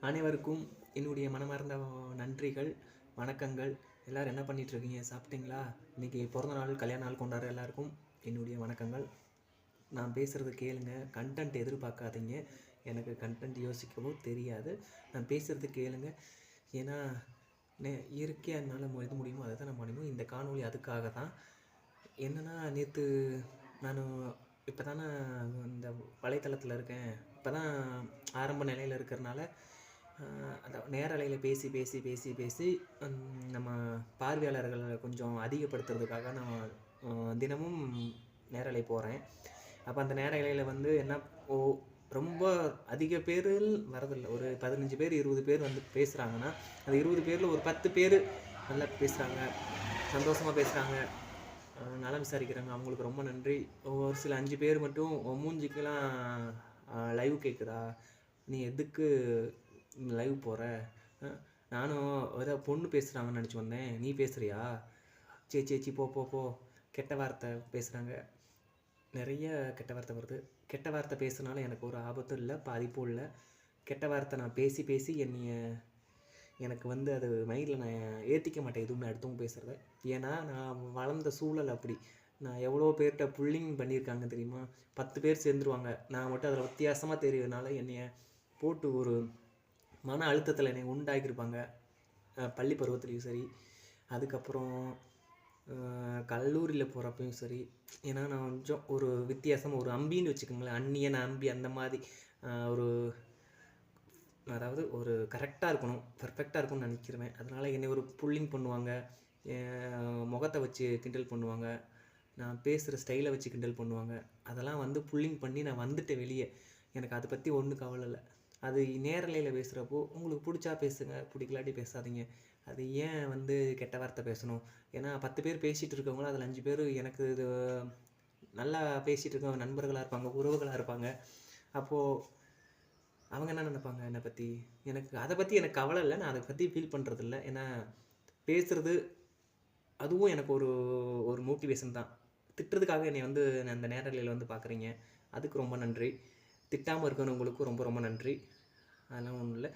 அனைவருக்கும் என்னுடைய மனமார்ந்த நன்றிகள் வணக்கங்கள். எல்லோரும் என்ன பண்ணிகிட்ருக்கீங்க இருக்கீங்க சாப்பிட்டீங்களா? இன்றைக்கி பிறந்த நாள் கல்யாண நாள் கொண்டாடுற எல்லாருக்கும் என்னுடைய வணக்கங்கள். நான் பேசுகிறது கேளுங்க. கண்டென்ட் எதிர்பார்க்காதீங்க. எனக்கு கண்டென்ட் யோசிக்கவோ தெரியாது. நான் பேசுகிறது கேளுங்க. ஏன்னா நே இயற்கையாக என்னால் மு- எது முடியுமோ அதை தான் நான் முடியுமோ. இந்த காணொலி அதுக்காக தான். என்னென்னா நேற்று நான் இப்போ தானே இந்த வலைத்தளத்தில் இருக்கேன். இப்போ தான் ஆரம்ப நிலையில் இருக்கிறனால அந்த நேரலையில் பேசி பேசி பேசி பேசி நம்ம பார்வையாளர்களை கொஞ்சம் அதிகப்படுத்துறதுக்காக நான் தினமும் நேரலை போகிறேன் அப்போ அந்த நேரலையில் வந்து என்ன ஓ ரொம்ப அதிக பேர் வரதில்லை. ஒரு பதினஞ்சு பேர் இருபது பேர் வந்து பேசுகிறாங்கன்னா அந்த இருபது பேரில் ஒரு பத்து பேர் நல்லா பேசுகிறாங்க சந்தோஷமாக பேசுகிறாங்க நலம் விசாரிக்கிறாங்க. அவங்களுக்கு ரொம்ப நன்றி. ஒரு சில அஞ்சு பேர் மட்டும் மூஞ்சிக்கெலாம் மூஞ்சிக்கெல்லாம் லைவ் கேட்குதா நீ எதுக்கு லைவ் போகிற நானும் ஏதோ பொண்ணு பேசுகிறாங்கன்னு நினச்சி வந்தேன். நீ பேசுகிறியா சே சேச்சி போ போ போ. கெட்ட வார்த்தை பேசுகிறாங்க நிறைய கெட்ட வார்த்தை வருது. கெட்ட வார்த்தை பேசுனால எனக்கு ஒரு ஆபத்தும் இல்லை பாதிப்பும் இல்லை. கெட்ட வார்த்தை நான் பேசி பேசி என்னைய எனக்கு வந்து அது மைண்டில் நான் ஏற்றிக்க மாட்டேன் எதுவுமே அடுத்தவங்க பேசுகிறத ஏன்னா நான் வளர்ந்த சூழல் அப்படி. நான் எவ்வளோ பேர்கிட்ட புல்லிங் பண்ணியிருக்காங்க தெரியுமா? பத்து பேர் சேர்ந்துருவாங்க. நான் மட்டும் அதில் வித்தியாசமாக தெரியறதுனால என்னைய போட்டு ஒரு மன அழுத்தத்தில் என்னை உண்டாக்கியிருப்பாங்க. பள்ளி பருவத்துலேயும் சரி அதுக்கப்புறம் கல்லூரியில் போகிறப்பையும் சரி ஏன்னா நான் கொஞ்சம் ஒரு வித்தியாசமாக ஒரு அம்பின்னு வச்சுக்கோங்களேன் அந்நியன் அம்பி அந்த மாதிரி ஒரு அதாவது ஒரு கரெக்டாக இருக்கணும் பர்ஃபெக்டாக இருக்கணும்னு நினைக்கிறேன் அதனால் என்னை ஒரு புல்லிங் பண்ணுவாங்க முகத்தை வச்சு கிண்டல் பண்ணுவாங்க நான் பேசுகிற ஸ்டைலை வச்சு கிண்டல் பண்ணுவாங்க. அதெல்லாம் வந்து புல்லிங் பண்ணி நான் வந்துட்டேன் வெளியே. எனக்கு அதை பற்றி ஒன்றும் கவலை இல்லை. அது நேரலையில் பேசுகிறப்போ உங்களுக்கு பிடிச்சா பேசுங்க பிடிக்கலாட்டி பேசாதீங்க. அது ஏன் வந்து கெட்ட வார்த்தை பேசணும்? ஏன்னா பத்து பேர் பேசிகிட்டு இருக்கவங்களும் அதில் அஞ்சு பேர் எனக்கு இது நல்லா பேசிகிட்டு இருக்கவங்க நண்பர்களாக இருப்பாங்க உறவுகளாக இருப்பாங்க. அப்போது அவங்க என்ன நினைப்பாங்க? என்னை பற்றி எனக்கு அதை பற்றி எனக்கு கவலை இல்லை. நான் அதை பற்றி ஃபீல் பண்ணுறது இல்லை ஏன்னா பேசுகிறது அதுவும் எனக்கு ஒரு ஒரு மோட்டிவேஷன் தான். திட்டுறதுக்காக என்னை வந்து நான் அந்த நேரலையில் வந்து பார்க்குறீங்க அதுக்கு ரொம்ப நன்றி. திட்டாமல் இருக்கிறவங்களுக்கும் ரொம்ப ரொம்ப நன்றி. அதெல்லாம் ஒன்றும் இல்லை.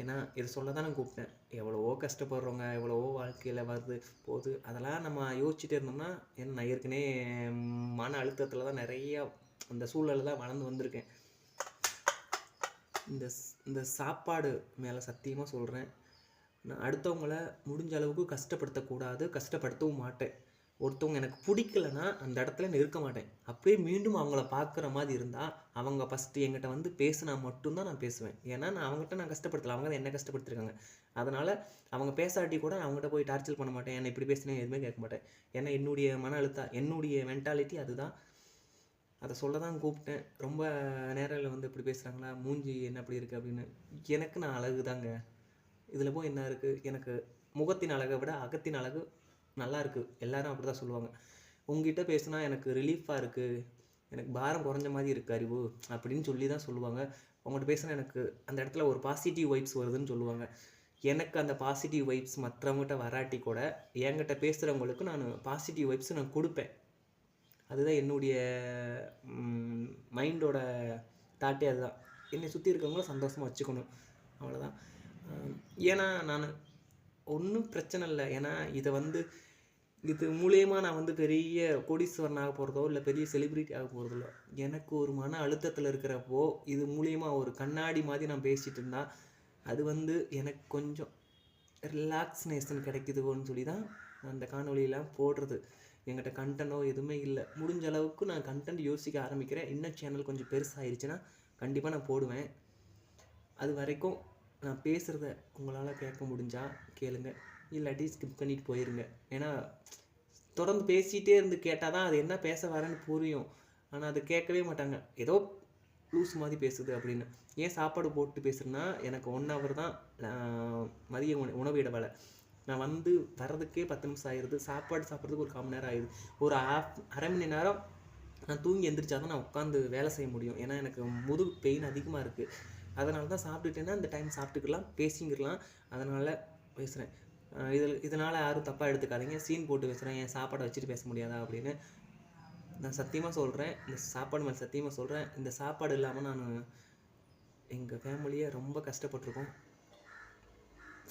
ஏன்னா இது சொல்ல தான் நான் கூப்பிட்டேன். எவ்வளவோ கஷ்டப்படுறவங்க எவ்வளவோ வாழ்க்கையில் வருது போகுது. அதெல்லாம் நம்ம யோசிச்சுட்டே இருந்தோம்னா ஏன்னா நான் ஏற்கனவே மன அழுத்தத்தில் தான் நிறையா அந்த சூழலில் தான் வளர்ந்து வந்திருக்கேன். இந்த இந்த சாப்பாடு மேலே சத்தியமாக சொல்கிறேன் நான் அடுத்தவங்கள முடிஞ்ச அளவுக்கு கஷ்டப்படுத்தக்கூடாது கஷ்டப்படுத்தவும் மாட்டேன். ஒருத்தவங்க எனக்கு பிடிக்கலன்னா அந்த இடத்துல நிற்க மாட்டேன். அப்படியே மீண்டும் அவங்கள பார்க்குற மாதிரி இருந்தால் அவங்க ஃபஸ்ட்டு என்கிட்ட வந்து பேசினா மட்டும்தான் நான் பேசுவேன். ஏன்னா நான் அவங்ககிட்ட நான் கஷ்டப்படுத்தலை. அவங்க தான் என்ன கஷ்டப்படுத்திருக்காங்க. அதனால் அவங்க பேசாட்டி கூட நான் அவங்ககிட்ட போய் டார்ச்சர் பண்ண மாட்டேன். என்னை இப்படி பேசினேன் எதுவுமே கேட்க மாட்டேன். ஏன்னா என்னுடைய மன அழுத்தம் என்னுடைய மென்டாலிட்டி அதுதான். அதை சொல்ல தான் கூப்பிட்டேன். ரொம்ப நேரில் வந்து இப்படி பேசுகிறாங்களா மூஞ்சி என்ன அப்படி இருக்குது அப்படின்னு. எனக்கு நான் அழகு தாங்க இதில் போய் என்ன இருக்குது எனக்கு முகத்தின் அழகை விட அகத்தின் அழகு நல்லா இருக்குது எல்லாரும் அப்படி தான் சொல்லுவாங்க. உங்ககிட்ட பேசுனா எனக்கு ரிலீஃபாக இருக்குது எனக்கு பாரம் குறைஞ்ச மாதிரி இருக்குது அறிவு அப்படின்னு சொல்லி தான் சொல்லுவாங்க. உங்கள்கிட்ட பேசினா எனக்கு அந்த இடத்துல ஒரு பாசிட்டிவ் வைப்ஸ் வருதுன்னு சொல்லுவாங்க. எனக்கு அந்த பாசிட்டிவ் வைப்ஸ் மற்றவங்ககிட்ட வராட்டி கூட என்கிட்ட பேசுகிறவங்களுக்கு நான் பாசிட்டிவ் வைப்ஸ் நான் கொடுப்பேன். அதுதான் என்னுடைய மைண்டோட தாட்டே அதுதான். என்னை சுற்றி இருக்கவங்களும் சந்தோஷமாக வச்சுக்கணும். அவ்வளோதான் ஏன்னா நான் ஒன்றும் பிரச்சனை இல்லை. ஏன்னா இதை வந்து இது மூலயமா நான் வந்து பெரிய கோடீஸ்வரனாக ஆக போகிறதோ இல்லை பெரிய செலிப்ரிட்டி ஆக போகிறதோ எனக்கு ஒரு மன அழுத்தத்தில் இருக்கிறப்போ இது மூலியமாக ஒரு கண்ணாடி மாதிரி நான் பேசிகிட்டு இருந்தால் அது வந்து எனக்கு கொஞ்சம் ரிலாக்ஸ்னேஷன் கிடைக்குதுன்னு சொல்லி தான் நான் அந்த காணொலியெல்லாம் போடுறது. என்கிட்ட கண்டனோ எதுவுமே இல்லை. முடிஞ்ச அளவுக்கு நான் கண்டென்ட் யோசிக்க ஆரம்பிக்கிறேன். இன்னும் சேனல் கொஞ்சம் பெருசாகிருச்சுன்னா கண்டிப்பாக நான் போடுவேன். அது வரைக்கும் நான் பேசுகிறத உங்களால் கேட்க முடிஞ்சால் கேளுங்க. இல்லாட்டி ஸ்கிப் பண்ணிட்டு போயிருங்க. ஏன்னா தொடர்ந்து பேசிகிட்டே இருந்து கேட்டால் தான் அது என்ன பேச வரேன்னு புரியும். ஆனால் அது கேட்கவே மாட்டாங்க. ஏதோ லூஸ் மாதிரி பேசுது அப்படின்னு. ஏன் சாப்பாடு போட்டு பேசுறேன்னா எனக்கு ஒன் ஹவர் தான் மதிய உண உணவு இடைவேளை. நான் வந்து வர்றதுக்கே பத்து நிமிஷம் ஆயிடுது சாப்பாடு சாப்பிட்றதுக்கு ஒரு கால் மணி நேரம் ஆயிடுது ஒரு ஆஃப் அரை மணி நேரம் நான் தூங்கி எந்திரிச்சா தான் நான் உட்காந்து வேலை செய்ய முடியும். ஏன்னா எனக்கு முதுகு பெயின் அதிகமாக இருக்குது அதனால தான் சாப்பிட்டுட்டேன்னா அந்த டைம் சாப்பிட்டுக்கலாம் பேசிங்கிடலாம் அதனால் பேசுகிறேன் இதில் இதனால் யாரும் தப்பாக எடுத்துக்காதீங்க. சீன் போட்டு பேசுகிறேன் என் சாப்பாடை வச்சுட்டு பேச முடியாதா அப்படின்னு நான் சத்தியமாக சொல்கிறேன் இந்த சாப்பாடு மேலே சத்தியமாக சொல்கிறேன் இந்த சாப்பாடு இல்லாமல் நான் எங்கள் ஃபேமிலியை ரொம்ப கஷ்டப்பட்டிருக்கோம்.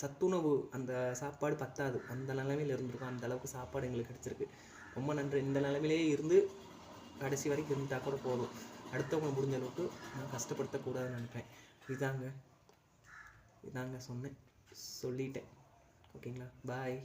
சத்துணவு அந்த சாப்பாடு பத்தாது. அந்த நிலமையில் இருந்திருக்கோம். அந்த அளவுக்கு சாப்பாடு எங்களுக்கு கிடச்சிருக்கு. ரொம்ப நன்றி. இந்த நிலமையிலே இருந்து கடைசி வரைக்கும் இருந்தால் கூட போதும். அடுத்தவங்க முடிஞ்ச அளவுக்கு நான் கஷ்டப்படுத்தக்கூடாதுன்னு நினைப்பேன். இதாங்க. இதாங்க சொன்னேன். சொல்லிட்டேன். ஓகேங்களா? பாய்